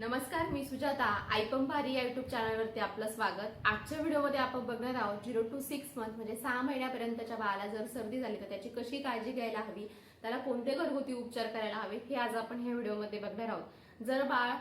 नमस्कार मी सुजाता. आयपंभारी या युट्यूब चॅनलवरती आपलं स्वागत. आजच्या व्हिडिओमध्ये आपण बघणार आहोत झिरो टू सिक्स मंथ म्हणजे सहा महिन्यापर्यंतच्या बाळाला जर सर्दी झाली तर त्याची कशी काळजी घ्यायला हवी? त्याला कोणते घरगुती उपचार करायला हवे? हे आज आपण ह्या व्हिडिओमध्ये बघणार आहोत. जर बाळ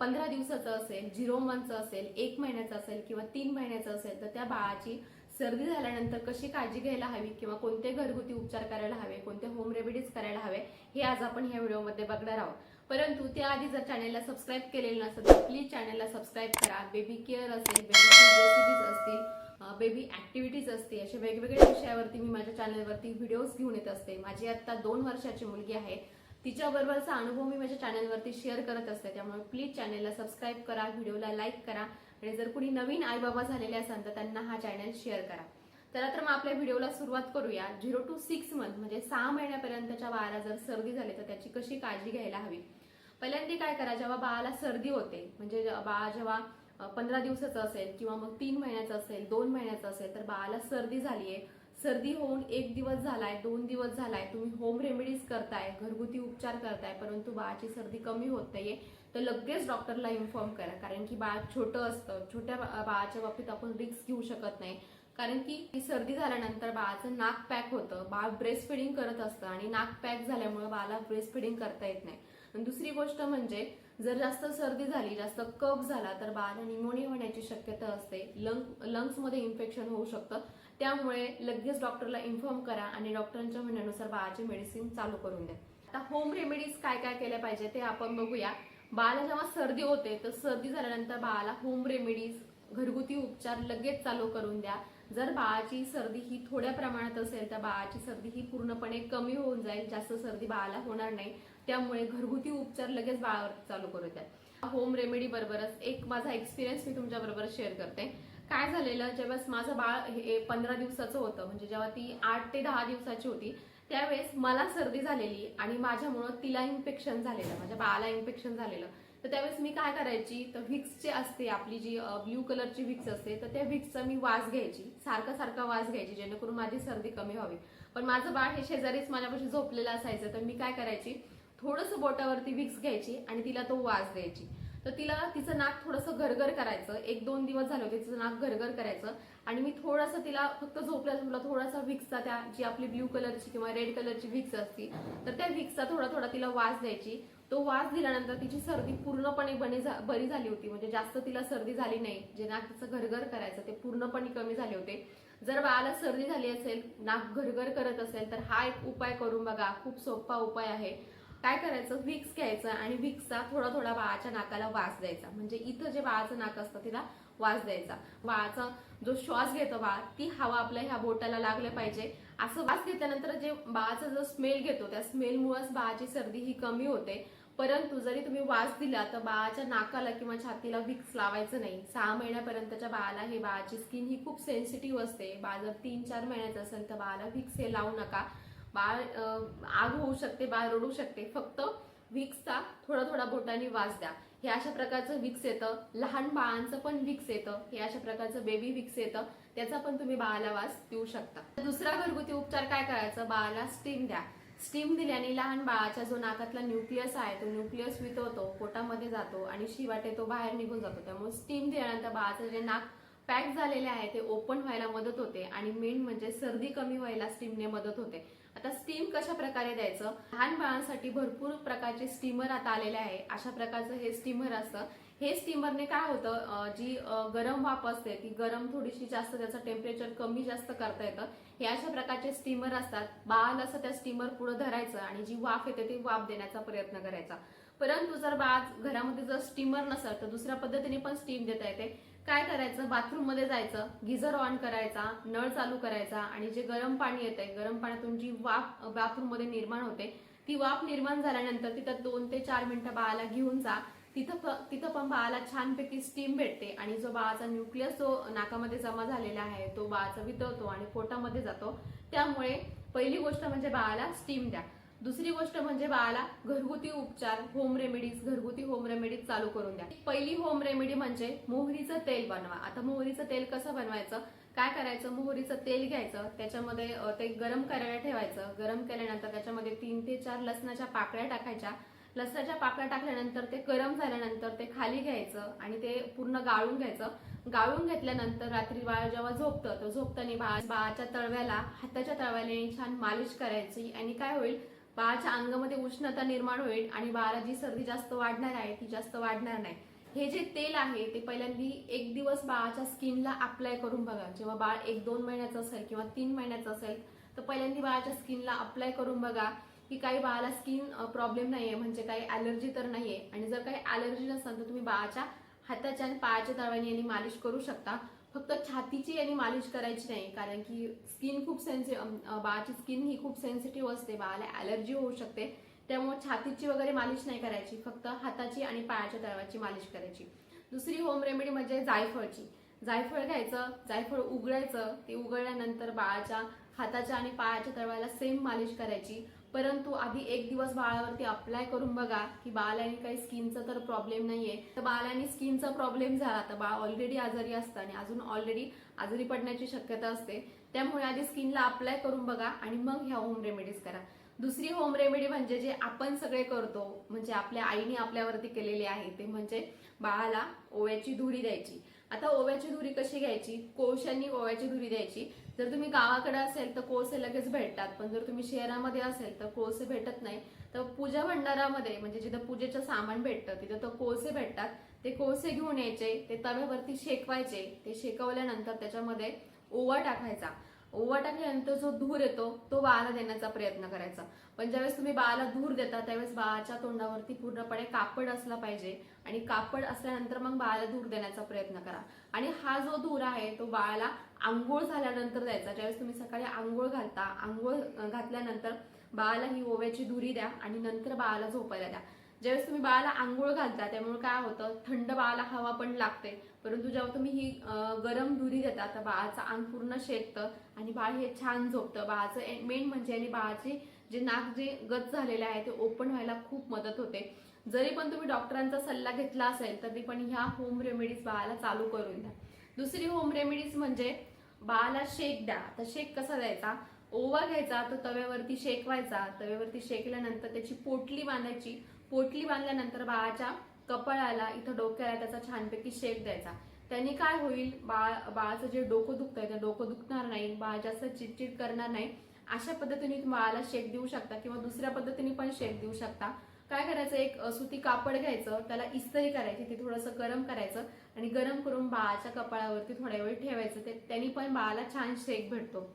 पंधरा दिवसाचं असेल झिरो मंथचं असेल एक महिन्याचं असेल किंवा तीन महिन्याचं असेल तर त्या बाळाची सर्दी झाल्यानंतर कशी काळजी घ्यायला हवी किंवा कोणते घरगुती उपचार करायला हवे कोणते होम रेमेडीज करायला हवे हे आज आपण ह्या व्हिडिओमध्ये बघणार आहोत. परंतु त्याआधी जर चॅनलला सबस्क्राईब केलेलं नसेल तर प्लीज चॅनलला सबस्क्राईब करा. बेबी केअर असेल बेबी रेसिपीज असतील बेबी ऍक्टिव्हिटीज असतील अशा वेगवेगळ्या विषयावरती मी माझ्या चॅनलवरती व्हिडिओज घेऊन येत असते. माझी आत्ता दोन वर्षाची मुलगी आहे. तिच्याबरोबरचा अनुभव मी माझ्या चॅनलवरती शेअर करत असते. त्यामुळे प्लीज चॅनलला सबस्क्राईब करा व्हिडिओला लाईक करा. आणि जर कुणी नवीन आई बाबा झालेले असाल तर त्यांना हा चॅनल शेअर करा. चला तर मग आपल्या व्हिडिओला सुरुवात करूया. झिरो टू सिक्स मंथ म्हणजे सहा महिन्यापर्यंतच्या बाळाला जर सर्दी झाली तर त्याची कशी काळजी घ्यायला हवी? पहिल्यांदा काय करा जेव्हा बाळाला सर्दी होते म्हणजे बाळा बाळ जेव्हा पंधरा दिवसाचं असेल किंवा मग तीन महिन्याचं असेल दोन महिन्याचं असेल तर बाळाला सर्दी झाली आहे सर्दी होऊन एक दिवस झालाय दोन दिवस झालाय तुम्ही होम रेमेडीज करताय घरगुती उपचार करताय परंतु बाळाची सर्दी कमी होत नाहीये तर लगेच डॉक्टरला इन्फॉर्म करा. कारण की बाळ छोटं असतं छोट्या बाळाच्या बाबतीत आपण रिस्क घेऊ शकत नाही. कारण की सर्दी झाल्यानंतर बाळाचं नाक पॅक होतं बाळ ब्रेस्ट फिडिंग करत असतं आणि नाक पॅक झाल्यामुळे बाळाला ब्रेस्ट फिडिंग करता येत नाही. आणि दुसरी गोष्ट म्हणजे जर जास्त सर्दी झाली जास्त कप झाला तर बाळाला निमोनिया होण्याची शक्यता असते. लंग लंग्समध्ये इन्फेक्शन होऊ शकतं. त्यामुळे लगेच डॉक्टरला इन्फॉर्म करा आणि डॉक्टरांच्या म्हणण्यानुसार बाळाची मेडिसिन चालू करून द्या. आता होम रेमेडीज काय काय केल्या पाहिजे ते आपण बघूया. बाळाला जेव्हा सर्दी होते तर सर्दी झाल्यानंतर बाळाला होम रेमेडीज घरगुती उपचार लगेच चालू करून द्या. जर बाळाची सर्दी ही थोड्या प्रमाणात असेल तर बाळाची सर्दी ही पूर्णपणे कमी होऊन जाईल. जास्त सर्दी बाळाला होणार नाही. त्यामुळे घरगुती उपचार लगेच बाळावर चालू करू द्या. होम रेमेडी बरोबरच एक माझा एक्सपिरियन्स मी तुमच्या बरोबर शेअर करते. काय झालेलं जेव्हा माझं बाळ हे पंधरा दिवसाचं होतं म्हणजे जेव्हा ती आठ ते दहा दिवसाची होती त्यावेळेस मला सर्दी झालेली आणि माझ्यामुळं तिला इन्फेक्शन झालेलं माझ्या बाळाला इन्फेक्शन झालेलं. तर त्यावेळेस मी काय करायची तर व्हिक्सची असते आपली जी ब्ल्यू कलरची व्हिक्स असते तर त्या व्हिक्सचा मी वास घ्यायची सारखा सारखा वास घ्यायची जेणेकरून माझी सर्दी कमी व्हावी. पण माझं बाळ हे शेजारीच माझ्यापाशी झोपलेलं असायचं तर मी काय करायची थोडंसं बोटावरती विक्स घ्यायची आणि तिला तो वास द्यायची. तर तिला तिचं नाक थोडंसं घरघर करायचं. एक दोन दिवस झाले होते तिचं नाक घरघर करायचं. आणि मी थोडंसं तिला फक्त झोपल्या झोपला थोडासा विक्सचा त्या जी आपली ब्ल्यू कलरची किंवा रेड कलरची विक्स असती तर त्या विक्सचा थोडा थोडा तिला वास द्यायची. तो वास दिल्यानंतर तिची सर्दी पूर्णपणे बने झा- बरी झाली होती. म्हणजे जास्त तिला सर्दी झाली नाही. जे नाक तिचं घरघर करायचं ते पूर्णपणे कमी झाले होते. जर बाळाला सर्दी झाली असेल नाक घरघर करत असेल तर हा एक उपाय करून बघा. खूप सोपा उपाय आहे. काय करायचं? विक्स घ्यायचं आणि विक्सचा थोडा थोडा बाळाच्या नाकाला वास द्यायचा. म्हणजे इथं जे बाळाचं नाक असतं तिला वास द्यायचा. बाळाचा जो श्वास घेतो बाळ ती हवा आपल्या ह्या बोटाला लागले पाहिजे. असं वास घेतल्यानंतर जे बाळाचा जो स्मेल घेतो त्या स्मेलमुळेच बाळाची सर्दी ही कमी होते. परंतु जरी तुम्ही वास दिला तर बाळाच्या नाकाला किंवा छातीला विक्स लावायचं नाही. सहा महिन्यापर्यंतच्या बाळाला हे बाळाची स्किन ही खूप सेन्सिटिव्ह असते. बाळ जर तीन चार महिन्याचं असेल तर बाळाला विक्स हे लावू नका. बाळ आग होऊ शकते बाळ रडू शकते. फक्त विक्सचा थोडा थोडा बोटाने वास द्या. हे अशा प्रकारचं विक्स येतं. लहान बाळांचं पण विक्स येतं. हे अशा प्रकारचं बेबी विक्स येतं. त्याचा पण तुम्ही बाळाला वास देऊ शकता. दुसरा घरगुती उपचार काय करायचं? बाळाला स्टीम द्या. स्टीम दिल्याने लहान बाळाच्या जो नाकातला न्यूक्लियस आहे तो न्यूक्लियस वितळतो पोटामध्ये जातो आणि शिवाटे तो बाहेर निघून जातो. त्यामुळे स्टीम दिल्यानंतर बाळाचं जे नाक पॅक झालेले आहे ते ओपन व्हायला मदत होते आणि मेन म्हणजे सर्दी कमी व्हायला स्टीमने मदत होते. आता स्टीम कशा प्रकारे द्यायचं? लहान बाळांसाठी भरपूर प्रकारचे स्टीमर आता आलेले आहे. अशा प्रकारचं हे स्टीमर असतं. हे स्टीमरने काय होतं जी गरम वाफ असते ती गरम थोडीशी जास्त त्याचं टेम्परेचर कमी जास्त करता येतं. हे अशा प्रकारचे स्टीमर असतात. बाळ असं त्या स्टीमर पुढे धरायचं आणि जी वाफ येते ती वाफ देण्याचा प्रयत्न करायचा. परंतु जर बाळ घरामध्ये जर स्टीमर नसेल तर दुसऱ्या पद्धतीने पण स्टीम देता येते. काय करायचं? बाथरूममध्ये जायचं गिझर ऑन करायचा नळ चालू करायचा आणि जे गरम पाणी येते गरम पाण्यातून जी वाफ बाथरूममध्ये निर्माण होते ती वाफ निर्माण झाल्यानंतर तिथं दोन ते चार मिनिटं बाळाला घेऊन जा. तिथं प- तिथं पण बाळाला छानपैकी स्टीम भेटते आणि जो बाळाचा न्यूक्लियस जो नाकामध्ये जमा झालेला आहे तो बाळाचा वितळतो आणि पोटामध्ये जातो. त्यामुळे पहिली गोष्ट म्हणजे बाळाला स्टीम द्या. दुसरी गोष्ट म्हणजे बाळाला घरगुती उपचार होम रेमेडीज घरगुती होम रेमेडीज चालू करून द्या. पहिली होम रेमेडी म्हणजे मोहरीचं तेल बनवा. आता मोहरीचं तेल कसं बनवायचं? काय करायचं? मोहरीचं तेल घ्यायचं त्याच्यामध्ये ते गरम करायला ठेवायचं. गरम केल्यानंतर त्याच्यामध्ये तीन ते चार लसणाच्या पाकळ्या टाकायच्या. लसणाच्या पाकळ्या टाकल्यानंतर ते गरम झाल्यानंतर ते खाली घ्यायचं आणि ते पूर्ण गाळून घ्यायचं. गाळून घेतल्यानंतर रात्री बाळ जेव्हा झोपतं तर झोपताना बाळाच्या तळव्याला हाताच्या तळव्याने छान मालिश करायची आणि काय होईल? बाळाच्या अंगामध्ये उष्णता निर्माण होईल आणि बाळाला जी सर्दी जास्त वाढणार आहे ती जास्त वाढणार नाही. हे जे तेल आहे ते पहिल्यांदा एक दिवस बाळाच्या स्किनला अप्लाय करून बघा. जेव्हा बाळ एक दोन महिन्याचं असेल किंवा तीन महिन्याचं असेल तर पहिल्यांदा बाळाच्या स्किनला अप्लाय करून बघा की काही बाळाला स्किन प्रॉब्लेम नाहीये म्हणजे काही ॲलर्जी तर नाहीये. आणि जर काही ॲलर्जी नसेल तर तुम्ही बाळाच्या हाताच्या आणि पायाच्या तळव्याने यांनी मालिश करू शकता. फक्त छातीची आणि मालिश करायची नाही कारण की स्किन खूप सेन्सि बाळाची स्किन ही खूप सेन्सिटिव्ह असते बाळाला ॲलर्जी होऊ शकते. त्यामुळे छातीची वगैरे मालिश नाही करायची फक्त हाताची आणि पायाच्या तळवाची मालिश करायची. दुसरी होम रेमेडी म्हणजे जायफळची. जायफळ घ्यायचं जायफळ उघडायचं ते उघडल्यानंतर बाळाच्या हाताच्या आणि पायाच्या तळव्याला सेम मालिश करायची. परंतु आधी एक दिवस बाळावरती अप्लाय करून बघा की बाळाने काही स्किनचा तर प्रॉब्लेम नाहीये. तर बाळाने स्किनचा प्रॉब्लेम झाला तर बाळ ऑलरेडी आजारी असतं आणि अजून ऑलरेडी आजारी पडण्याची शक्यता असते. त्यामुळे आधी स्किनला अप्लाय करून बघा आणि मग ह्या होम रेमेडीज करा. दुसरी होम रेमेडी म्हणजे जे आपण सगळे करतो म्हणजे आपल्या आईने आपल्यावरती केलेली आहे ते म्हणजे बाळाला ओव्याची धुरी द्यायची. आता ओव्याची धुरी कशी घ्यायची? कोळशांनी ओव्याची धुरी द्यायची. जर तुम्ही गावाकडे असेल तर कोळसे लगेच भेटतात. पण जर तुम्ही शहरामध्ये असेल तर कोळसे भेटत नाही. तर पूजा भंडारामध्ये म्हणजे जिथं पूजेचं सामान भेटतं तिथं तर कोळसे भेटतात. ते कोळसे घेऊन यायचे ते तव्यावरती शेकवायचे. ते शेकवल्यानंतर त्याच्यामध्ये ओवा टाकायचा. ओवा टाकल्यानंतर जो धूर येतो तो बाळाला देण्याचा प्रयत्न करायचा. पण ज्यावेळेस तुम्ही बाळाला धूर देता त्यावेळेस बाळाच्या तोंडावरती पूर्णपणे कापड असला पाहिजे आणि कापड असल्यानंतर मग बाळाला धूर देण्याचा प्रयत्न करा. आणि हा जो धूर आहे तो बाळाला आंघोळ झाल्यानंतर द्यायचा. ज्यावेळेस तुम्ही सकाळी आंघोळ घालता आंघोळ घातल्यानंतर बाळाला ही ओव्याची धुरी द्या आणि नंतर बाळाला झोपायला द्या. ज्यावेळेस तुम्ही बाळाला आंघोळ घालता त्यामुळे काय होतं? थंड बाळाला हवा पण लागते. परंतु जेव्हा तुम्ही ही गरम धुरी देता तर बाळाचं अंग पूर्ण शेकतं आणि बाळ हे छान झोपतं. बाळाचं मेन म्हणजे आणि बाळाचे जे नाक जे गच झालेले आहे ते ओपन व्हायला खूप मदत होते. जरी पण तुम्ही डॉक्टरांचा सल्ला घेतला असेल तरी पण ह्या होम रेमेडीज बाळाला चालू करून द्या. दुसरी होम रेमेडीज म्हणजे बाळाला शेक द्या. तर शेक कसा द्यायचा? ओवा घ्यायचा तो तव्यावरती शेकवायचा. तव्यावरती शेकल्यानंतर त्याची पोटली बांधायची. पोटली बांधल्यानंतर बाळाच्या कपाळाला इथं डोक्याला त्याचा छानपैकी शेक द्यायचा. त्यांनी काय होईल? बाळ बाळाचं जे डोकं दुखतंय ते डोकं दुखणार नाही. बाळ जास्त चिडचिड करणार नाही. अशा पद्धतीने बाळाला शेक देऊ शकता किंवा दुसऱ्या पद्धतीने पण शेक देऊ शकता. काय करायचं? एक सुती कापड घ्यायचं. त्याला इस्त्री करायची. ते थोडंसं गरम करायचं आणि गरम करून बाळाच्या कपाळावरती थोड्या वेळ ठेवायचं. ते त्यांनी पण बाळाला छान शेक भेटतो.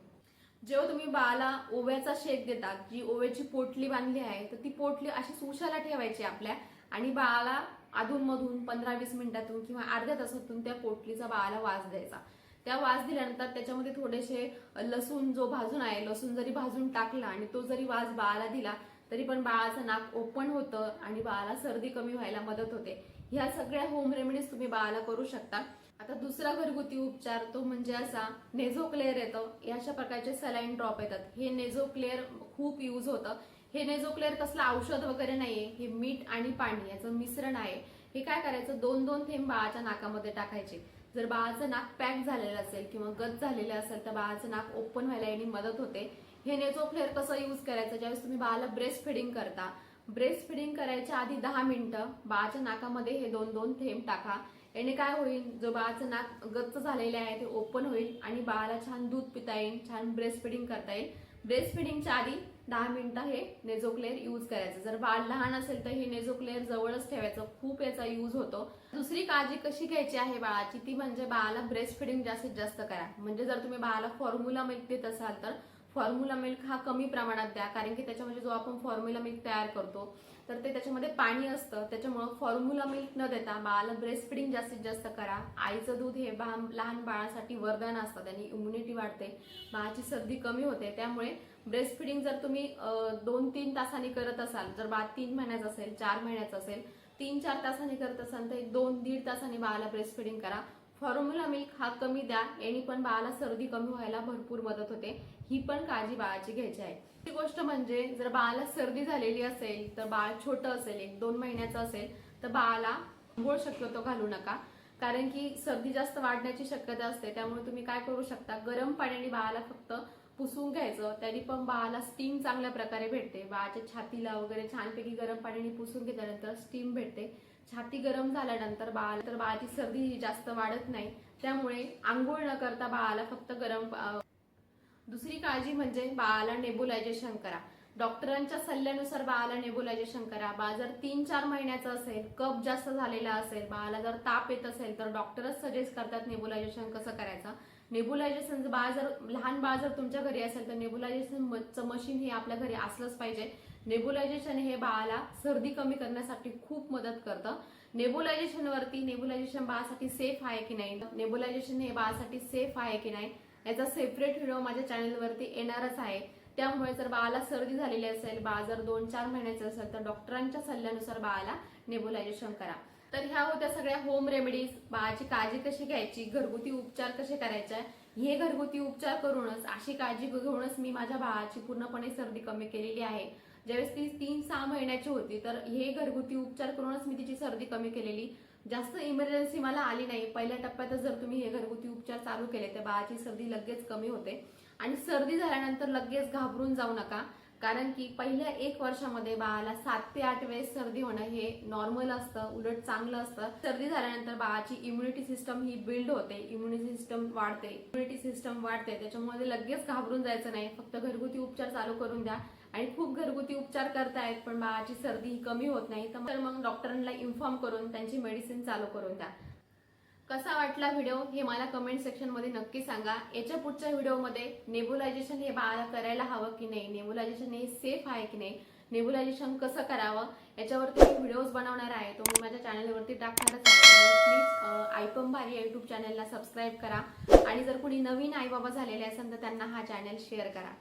जेव्हा तुम्ही बाळाला ओव्याचा शेक देता जी ओव्याची पोटली बांधली आहे तर ती पोटली अशी सुशाला ठेवायची आपल्या. आणि बाळाला अधूनमधून पंधरा वीस मिनिटातून किंवा अर्ध्या तासातून त्या पोटलीचा बाळाला वास द्यायचा. त्या वास दिल्यानंतर त्याच्यामध्ये थोडेसे लसूण जो भाजून आहे लसूण जरी भाजून टाकला आणि तो जरी वास बाळाला दिला तरी पण बाळाचं नाक ओपन होतं आणि बाळाला सर्दी कमी व्हायला मदत होते. ह्या सगळ्या होम रेमेडीज तुम्ही बाळाला करू शकता. आता दुसरा घरगुती उपचार तो म्हणजे असा नेझो क्लेअर येतं. या अशा प्रकारचे सलाईन ड्रॉप येतात. हे नेझो क्लेअर खूप यूज होतं. हे नेझो क्लेअर कसलं औषध वगैरे नाहीये. हे मीठ आणि पाणी याचं मिश्रण आहे. हे काय करायचं? दोन दोन थेंब बाळाच्या नाकामध्ये टाकायचे. जर बाळाचं नाक पॅक झालेलं असेल किंवा गत झालेलं असेल तर बाळाचं नाक ओपन व्हायला याने मदत होते. हे नेझो फ्लेअर कसं यूज करायचं? ज्यावेळेस तुम्ही बाळाला ब्रेस्ट फिडिंग करता ब्रेस्ट फिडिंग करायच्या आधी दहा मिनिटं बाळाच्या नाकामध्ये हे दोन दोन थेंब टाका. याने काय होईल? जो बाळाचं नाक गच्च झालेले आहे ते ओपन होईल आणि बाळाला छान दूध पिता येईल छान ब्रेस्ट फिडिंग करता येईल. ब्रेस्ट फिडिंगच्या आधी दहा मिनिटं हे नेझोक्लेअर यूज करायचं. जर बाळ लहान असेल तर हे नेझोक्लेअर जवळच ठेवायचं. खूप याचा यूज होतो. दुसरी काळजी कशी घ्यायची आहे बाळाची? ती म्हणजे बाळाला ब्रेस्ट फिडिंग जास्तीत जास्त करा. म्हणजे जर तुम्ही बाळाला फॉर्म्युला मिल्क देत असाल तर फॉर्म्युला मिल्क हा कमी प्रमाणात द्या कारण की त्याच्यामध्ये जो आपण फॉर्म्युला मिल्क तयार करतो तर ते त्याच्यामध्ये पाणी असतं. त्याच्यामुळं फॉर्म्युला मिल्क न देता बाळाला ब्रेस्ट फिडिंग जास्तीत जास्त करा. आईचं दूध हे बा लहान बाळासाठी वरदान असतं. त्यांनी इम्युनिटी वाढते. बाळाची सर्दी कमी होते. त्यामुळे ब्रेस्ट फिडिंग जर तुम्ही दोन तीन तासांनी करत असाल जर बाळ तीन महिन्याचं असेल चार महिन्याचं असेल तीन चार तासांनी करत असाल तर एक दोन दीड तासांनी बाळाला ब्रेस्ट फिडिंग करा. फॉर्म्युला मिल्क हा कमी द्या. याने पण बाळाला सर्दी कमी व्हायला भरपूर मदत होते. ही पण काळजी बाळाची घ्यायची आहे. ती गोष्ट म्हणजे जर बाळाला सर्दी झालेली असेल तर बाळ छोटं असेल एक दोन महिन्याचं असेल तर बाळाला गोळ शक्यतो घालू नका. कारण की सर्दी जास्त वाढण्याची शक्यता असते त्यामुळे तुम्ही काय करू शकता? गरम पाण्याने बाळाला फक्त पुसून घ्यायचं तरी पण बाळाला स्टीम चांगल्या प्रकारे भेटते. बाळाच्या छातीला वगैरे छानपैकी गरम पाण्याने पुसून घेतल्यानंतर स्टीम भेटते. छाती गरम झाल्यानंतर बाळाला तर बाळाची सर्दी जास्त वाढत नाही. त्यामुळे आंघोळ न करता बाळाला फक्त गरम दुसरी काळजी म्हणजे बाळाला नेबुलायझेशन करा. डॉक्टरांच्या सल्ल्यानुसार बाळाला नेबुलायझेशन करा. बाळ जर तीन चार महिन्याचं असेल कप जास्त झालेला असेल बाळाला जर ताप येत असेल तर डॉक्टरच सजेस्ट करतात नेबुलायझेशन कसं करायचं? नेबुलायझेशन बाळ जर लहान बाळ जर तुमच्या घरी असेल तर नेबुलायझेशन मशीन हे आपल्या घरी असलंच पाहिजे. नेबुलायझेशन हे बाळाला सर्दी कमी करण्यासाठी खूप मदत करतं. नेबुलायझेशनवरती नेबुलायझेशन बाळासाठी सेफ आहे की नाही? नेबुलायझेशन हे बाळासाठी सेफ आहे की नाही? याचा सेपरेट व्हिडिओ माझ्या चॅनलवरती येणारच आहे. त्यामुळे जर बाळाला सर्दी झालेली असेल बाळ जर दोन चार महिन्याचं असेल तर डॉक्टरांच्या सल्ल्यानुसार बाळाला नेबुलायझेशन करा. तर ह्या होत्या सगळ्या होम रेमेडीज बाळाची काळजी कशी घ्यायची? घरगुती उपचार कसे करायचे? हे घरगुती उपचार करूनच अशी काळजी घेऊनच मी माझ्या बाळाची पूर्णपणे सर्दी कमी केलेली आहे. ज्यावेळेस ती तीन सहा महिन्याची होती तर हे घरगुती उपचार करूनच मी तिची सर्दी कमी केलेली. जास्त इमर्जन्सी मला आली नाही. पहिल्या टप्प्यातच जर तुम्ही हे घरगुती उपचार चालू केले तर बाळाची सर्दी लगेच कमी होते. आणि सर्दी झाल्यानंतर लगेच घाबरून जाऊ नका. कारण की पहिल्या एक वर्षामध्ये बाळाला सात ते आठ वेळेस सर्दी होणं हे नॉर्मल असतं उलट चांगलं असतं. सर्दी झाल्यानंतर बाळाची इम्युनिटी सिस्टम ही बिल्ड होते इम्युनिटी सिस्टम वाढते इम्युनिटी सिस्टम वाढते. त्याच्यामुळे लगेच घाबरून जायचं नाही. फक्त घरगुती उपचार चालू करून द्या. आणि खूप घरगुती उपचार करतायत पण बाळाची सर्दी ही कमी होत नाही. तर मग डॉक्टरांना इन्फॉर्म करून त्यांची मेडिसिन चालू करून द्या. कसा वाटला व्हिडिओ हे मला कमेंट सेक्शनमध्ये नक्की सांगा. याच्या पुढच्या व्हिडिओमध्ये नेबुलायझेशन हे बाळाला करायला हवं की नाही? नेबुलायझेशन हे सेफ आहे की नाही? नेबुलायझेशन कसं करावं? याच्यावरती मी व्हिडिओज बनवणार आहे. तो मी माझ्या चॅनलवरती टाकणारच आहे. प्लीज आयपम भारी युट्यूब चॅनलला सबस्क्राईब करा. आणि जर कुणी नवीन आई बाबा झालेले असेल तर त्यांना हा चॅनल शेअर करा.